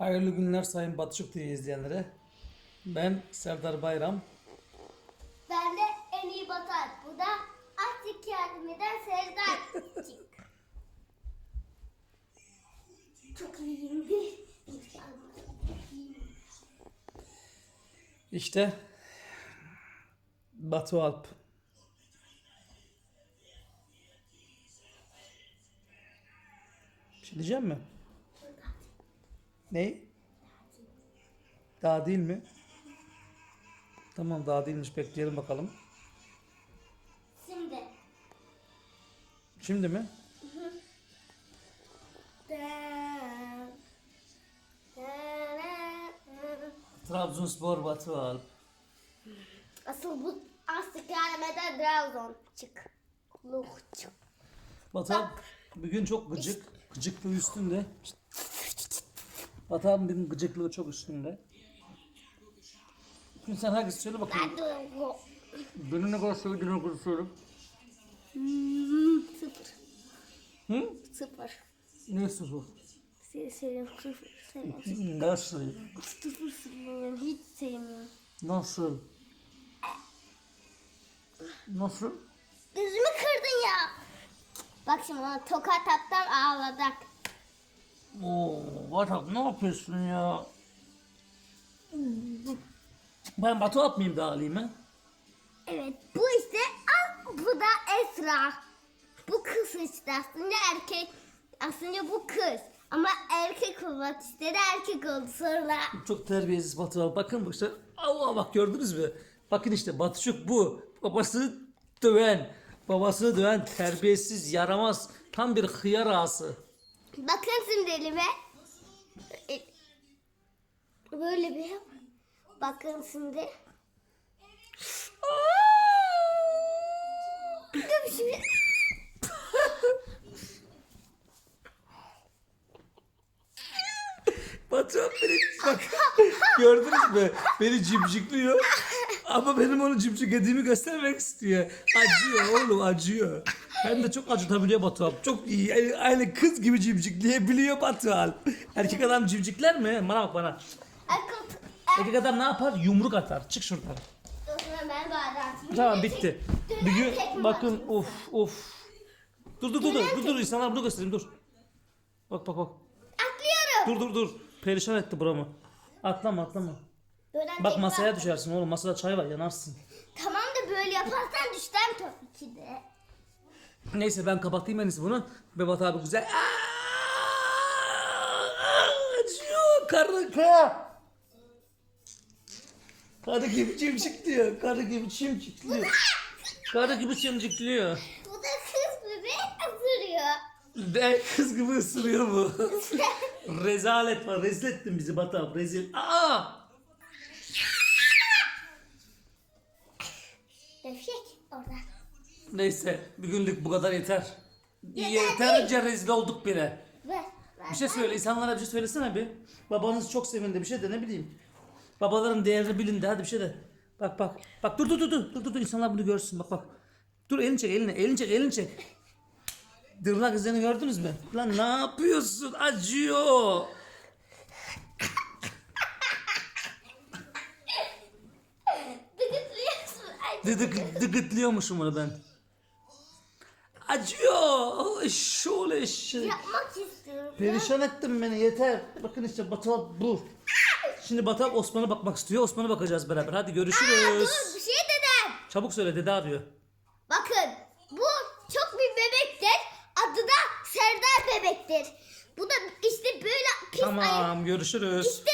Hayırlı günler Sayın Batışık TV izleyenlere. Ben Serdar Bayram. Ben de en iyi bakar. Bu da artık yardım eden Serdar. Çok iyiydi. İşte Batu Alp. Bir şey diyeceğim mi? Ne? Daha değil mi? Tamam daha değilmiş bekleyelim bakalım. Şimdi. Şimdi mi? Trabzonspor Batu Alp. Asıl bu yardım eden Trabzon. Çık. Luh çık. Batu Alp bugün çok gıcık. Gıcıklığı üstünde. Batu Alp'in gıcıklığı çok üstünde. Şimdi sen hangisi söyle bakayım. Ben de o. Beni ne kadar sevdiğini ne kadar söyle. Hmm, Sıfır. Hı? Sıfır. Ne sıfır? Seni seviyorum. Sıfır. Seni Nasıl? sıfır sıfır. Hiç sevmiyorum. Nasıl? Nasıl? Gözümü kırdın ya. Bak şimdi ona tokat attım ağladık. Oo, Batak ne yapıyorsun ya? Ben Batu mıyım daha alayım ha? Evet bu işte al, bu da Esra. Bu kız işte aslında erkek. Aslında bu kız. Ama erkek olmak istedi erkek oldu sonra. Çok terbiyesiz Batu. Bakın bu işte. Allah bak gördünüz mü? Bakın işte Batuşuk bu. Babasını döven. Babasını döven terbiyesiz, yaramaz. Tam bir hıyar ağası. Bakın şimdi elime. E, Böyle bir yap. Bakın şimdi. Dur şimdi. Batu Alp beni bak gördünüz mü? Beni cimcikliyor. Ama benim onu cimciklediğimi göstermek istiyor. Acıyor oğlum acıyor. Hem de çok acıtabiliyor Batu Alp. Çok iyi. Yani aynı kız gibi cimcikleyebiliyor Batu Alp. Erkek adam cimcikler mi? Bana bak bana. Erkek adam ne yapar? Yumruk atar. Çık şuradan. Tamam bitti. Bir gün bakın of of. Dur dur dur dur dur dur insanlar bunu göstereyim dur. Bak bak bak. Atlıyorum. Dur dur dur. Perişan etti buramı. Atlama atlama. Dönen Bak tekme masaya at- düşersin oğlum. Masada çay var yanarsın. Tamam da böyle yaparsan düşten tabii ki de. Neyse ben kapatayım en iyisi bunu. Bebat abi güzel. Aa, Acıyor karı ka. Karı gibi çimçikliyor. Karı gibi çimçikliyor. Karı gibi çimçikliyor. Bu da kız bebek ısırıyor. De kız gibi ısırıyor bu. Rezalet var. Rezil ettin bizi Batı abi. Rezil. Aa! Döşek orada. Neyse bir günlük bu kadar yeter. Yeter Yeterince rezil olduk bile. Ver. ver. Bir şey söyle insanlara bir şey söylesene bir. Babanız çok sevindi bir şey de ne bileyim. Babaların değerini bilin de hadi bir şey de. Bak bak. Bak dur dur dur dur dur dur, dur. insanlar bunu görsün bak bak. Dur elini çek elini elini çek elini çek. Dırnak izlerini gördünüz mü? Lan ne yapıyorsun? Acıyor. Dıdık, dıgıtlıyormuşum onu ben. Acıyor. Şöyle şey. Yapmak istiyorum. Perişan ettin beni yeter. Bakın işte Batuhan bu. Şimdi Batuhan Osman'a bakmak istiyor. Osman'a bakacağız beraber. Hadi Aa, görüşürüz. dur bir şey dedim. Çabuk söyle dede arıyor. Bakın bu çok bir bebektir. Adı da Serdar bebektir. Bu da işte böyle pis ayı. Tamam görüşürüz. İşte